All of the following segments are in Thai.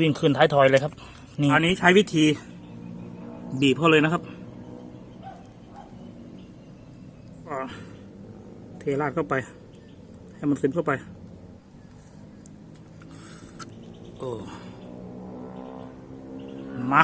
วิ่งขึ้นท้ายทอยเลยครับ นี่อันนี้ใช้วิธีบีบเขาเลยนะครับเทราดเข้าไป ให้มันซึมเข้าไป โอ้มา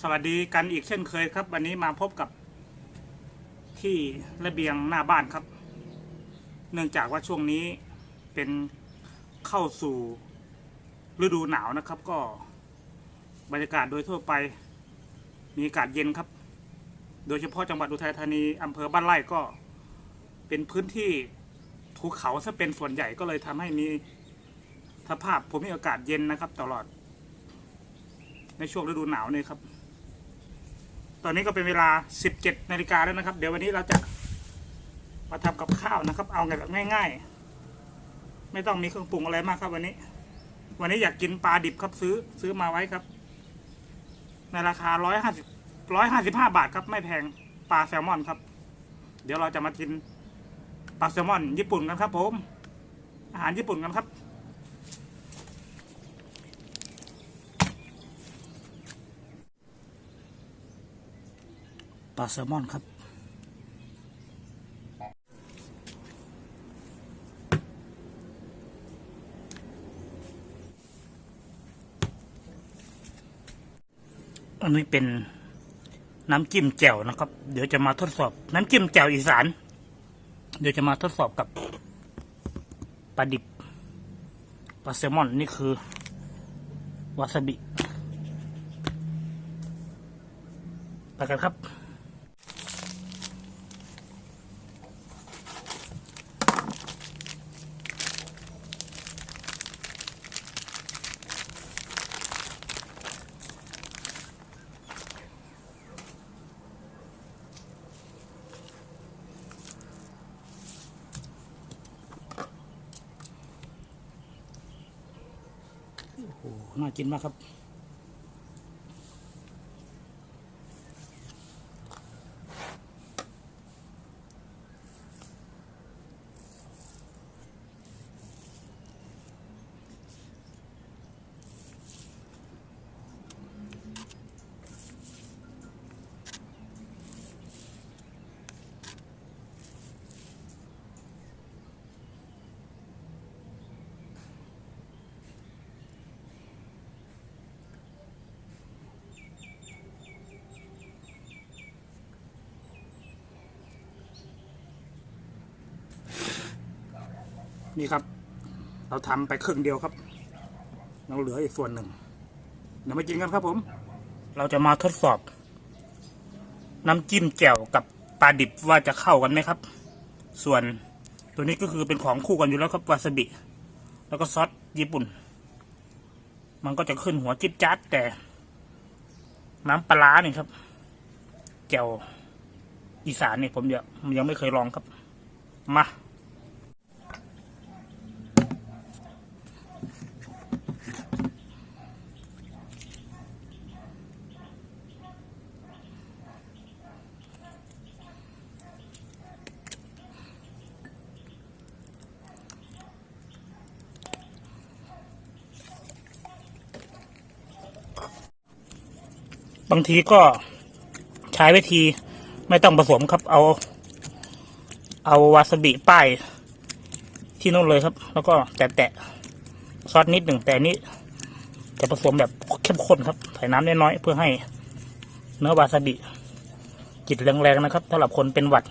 สวัสดีกันอีกเช่นเคยครับ วันนี้มาพบกับที่ระเบียงหน้าบ้านครับ เนื่องจากว่าช่วงนี้เป็นเข้าสู่ฤดูหนาวนะครับ ก็บรรยากาศโดยทั่วไป มีอากาศเย็นครับ โดยเฉพาะจังหวัดอุทัยธานีอำเภอบ้านไร่ก็เป็นพื้นที่ภูเขาซะเป็นส่วนใหญ่ก็เลยทำให้มีสภาพภูมิอากาศเย็นนะครับ ตลอด ในช่วงฤดูหนาวเนี่ยครับ ตอนนี้ก็เป็นเวลา 17นาฬิกาแล้วนะครับ เดี๋ยววันนี้เราจะมาทำกับข้าวนะครับ เอาไงแบบง่าย ๆ ไม่ต้องมีเครื่องปรุงอะไรมากครับ วันนี้ วันนี้อยากกินปลาดิบครับซื้อซื้อมาไว้ครับ ในราคา150 155บาทครับไม่แพงปลาแซลมอนครับ เดี๋ยวเราจะมากินปลาแซลมอนญี่ปุ่นกันครับ ผม อาหารญี่ปุ่นกันครับ ปลาแซลมอนครับ อันนี้เป็นน้ำจิ้มแจ่วนะครับ เดี๋ยวจะมาทดสอบ น้ำจิ้มแจ่วอีสาน เดี๋ยวจะมาทดสอบกับปลาดิบปลาแซลมอนนี่คือ วาซาบิไปกันครับ น่ากินมากครับ นี่ครับ เราทำไปครึ่งเดียวครับยังเหลืออีกส่วนหนึ่งเดี๋ยวมากินกันครับผม เราจะมาทดสอบ น้ำจิ้มแจ่วกับปลาดิบว่าจะเข้ากันไหมครับ ส่วนตัวนี้ก็คือเป็นของคู่กันอยู่แล้วครับวาซาบิ แล้วก็ซอสญี่ปุ่น มันก็จะขึ้นหัวจิ๊ดจ๊าดแต่ น้ำปลาร้านี่ยครับ แจ่วอีสานเนี่ยผมยังยังไม่เคยลองครับ มา บางทีก็ใช้วิธีไม่ต้องผสมครับ เอา เอาวาซาบิป้ายที่นู่นเลยครับ แล้วก็แตะแตะซอสนิดหนึ่งแต่นี้จะผสมแบบเข้มข้นครับ ใส่น้ำน้อยๆเพื่อให้เนื้อวาซาบิกลิดแรงๆนะครับสำหรับคนเป็นหวัด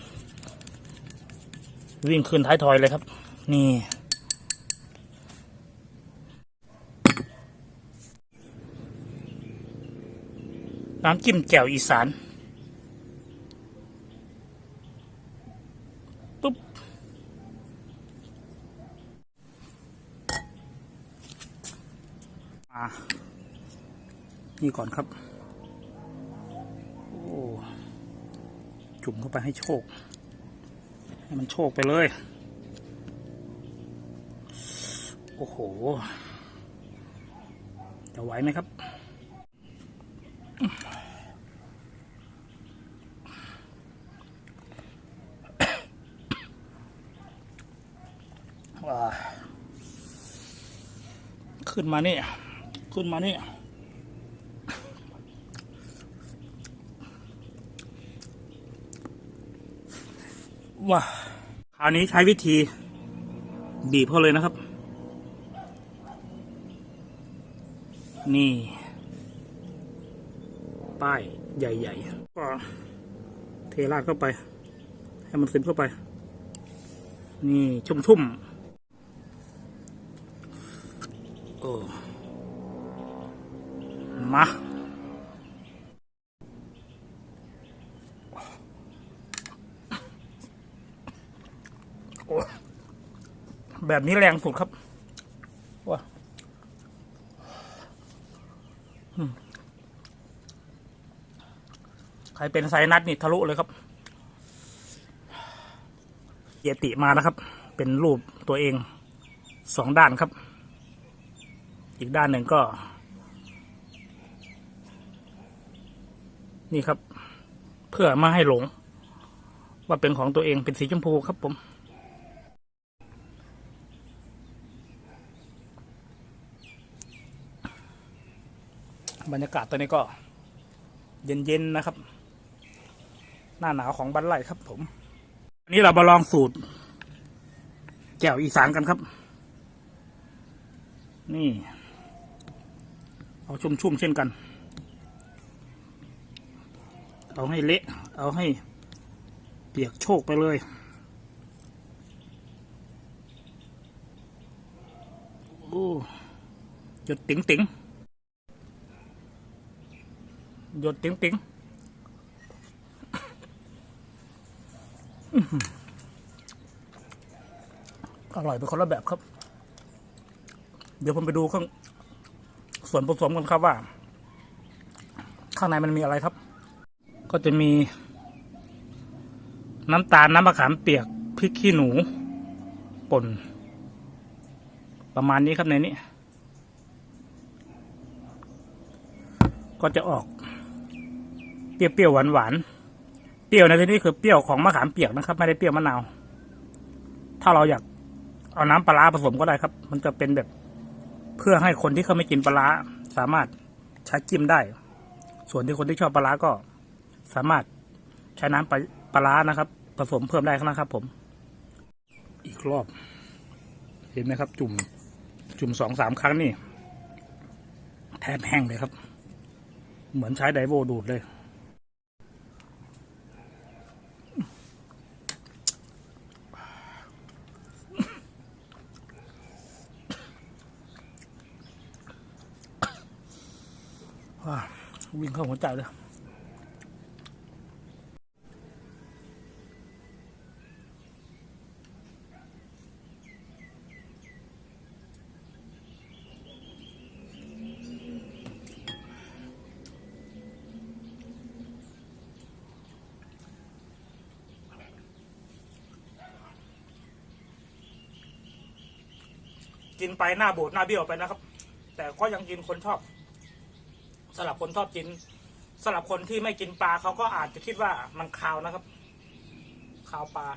วิ่งขึ้นท้ายทอยเลยครับ นี่ น้ำจิ้มแจ่วอีสานปุ๊บอ่านี่ก่อนครับ โอ้จุ่มเข้าไปให้โชค ให้มันโชคไปเลย โอ้โห จะไหวไหมครับ ขึ้นมานี่ ขึ้นมานี่ว้าคราวนี้ใช้วิธี บีบเขาเลยนะครับ นี่ ป้ายใหญ่ๆ ก็เทราดเข้าไป ให้มันซึมเข้าไป นี่ชุ่มๆ โอ้มา โอ้แบบนี้แรงสุดครับว้าใครเป็นไซนัสนี่ทะลุเลยครับ เยติมานะครับ เป็นรูปตัวเองสองด้านครับ อีกด้านหนึ่งก็ นี่ครับ เพื่อไม่ให้หลง ว่าเป็นของตัวเองเป็นสีชมพูครับผม บรรยากาศตอนนี้ก็ เย็นๆนะครับ หน้าหนาวของบ้านไร่ครับผมอันนี้เรามาลองสูตรแจ่วอีสานกันครับ นี่ เอาชุ่มๆเช่นกัน เอาให้เละ เอาให้เปียกโชกไปเลย โอ้หยดติ๋งติ๋งหยดติ๋งติ๋งอร่อยเป็นคนละแบบครับ เดี๋ยวผมไปดูข้าง ส่วนผสมกันครับว่า ข้างในมันมีอะไรครับ ก็จะมี น้ำตาลน้ำมะขามเปียกพริกขี้หนูป่น ประมาณนี้ครับในนี้ ก็จะออก เปรี้ยวๆหวานๆเปรี้ยวในที่นี้คือเปรี้ยวของมะขามเปียกนะครับ ไม่ได้เปรี้ยวมะนาว ถ้าเราอยากเอาน้ำปลาผสมก็ได้ครับ มันจะเป็นแบบ พื่อให้คนที่เขาไม่กินปลาร้าสามารถใช้จิ้มได้ ส่วนที่คนที่ชอบปลาก็สามารถใช้น้ำปลาปลาร้านะครับ ผสมเพิ่มได้นะครับ ผม อีกรอบ เห็นไหมครับ จุ่ม จุ่มสองสามครั้งนี่แทบแห้งเลยครับ เหมือนใช้ไดโวดูดเลย ว้าวิ่ง เข้าหัวใจเลยกินไปหน้าโบดหน้าเบี้ยวไปนะครับ แต่ก็ยังกินคนชอบ สำหรับคนชอบกินสำหรับคนที่ไม่กินปลาเขาก็อาจจะคิดว่ามันคาวนะครับคาวปลา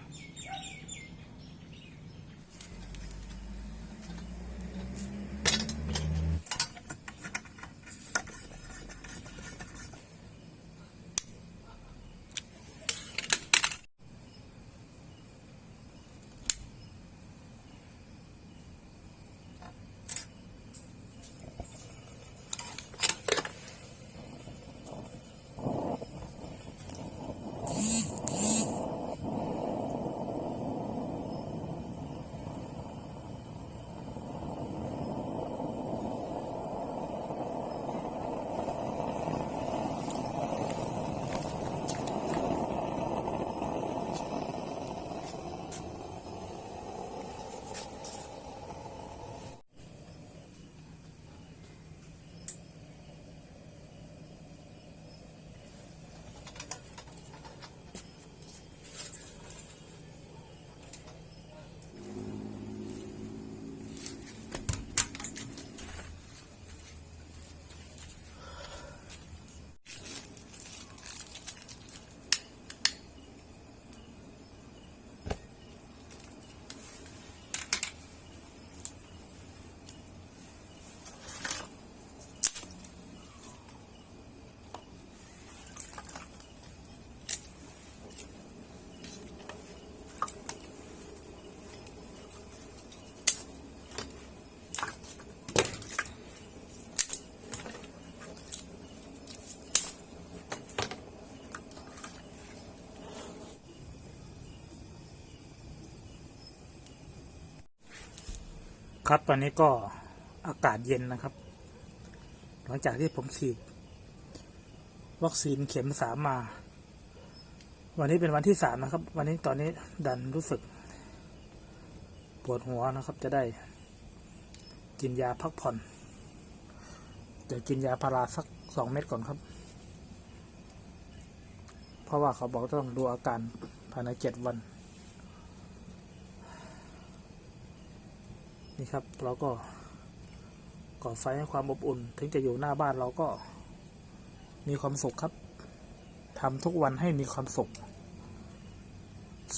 ครับตอนนี้ก็อากาศเย็นนะครับ หลังจากที่ผมฉีดวัคซีนเข็มสามมา วันนี้เป็นวันที่สามนะครับ วันนี้ตอนนี้ดันรู้สึก ปวดหัวนะครับ จะได้ กินยาพักผ่อน เดี๋ยวกินยาพาราสักสองเม็ดก่อนครับ เพราะว่าเขาบอกต้องดูอาการภายในเจ็ดวัน นี่ครับ เราก็ก่อไฟให้ความอบอุ่น ถึงจะอยู่หน้าบ้านเราก็มีความสุขครับทำทุกวันให้มีความสุข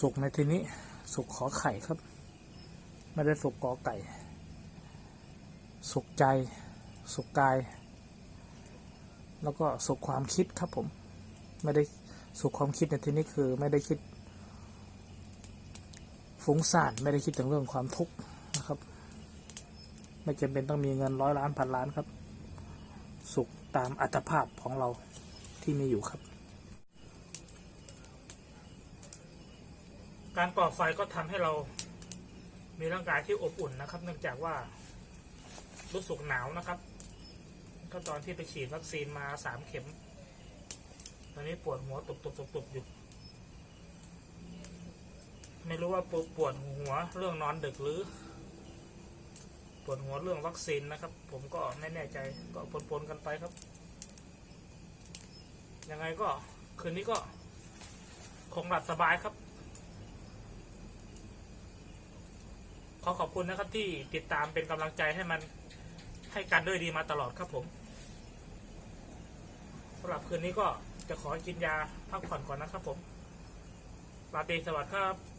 สุขในที่นี้ สุขขอไข่ครับ ไม่ได้สุขกอไก่ สุขใจ สุขกาย แล้วก็สุขความคิดครับผม ไม่ได้สุขความคิดในที่นี้คือไม่ได้คิด ฟุ้งซ่านไม่ได้คิดถึงเรื่องความทุกข์ ไม่จำเป็นต้องมีเงินร้อยล้านพันล้านครับ สุขตามอัตภาพของเราที่มีอยู่ครับ การก่อไฟก็ทำให้เรามีร่างกายที่อบอุ่นนะครับ เนื่องจากว่ารู้สึกหนาวนะครับก็ตอนที่ไปฉีดวัคซีนมาสามเข็ม ตอนนี้ปวดหัวตุบตุบตุบตุบอยู่ ไม่รู้ว่าปวดหัวเรื่องนอนดึกหรือ วดหัวเรื่องวัคซีนนะครับ ผมก็ไม่แน่ใจก็ปนๆกันไปครับ ยังไงก็คืนนี้ก็คงหลับสบายครับ ขอขอบคุณนะครับที่ติดตามเป็นกำลังใจให้มันให้การด้วยดีมาตลอดครับผมสำหรับคืนนี้ก็จะขอกินยาพักผ่อนก่อนนะครับผมลาตรีสวัสดีครับ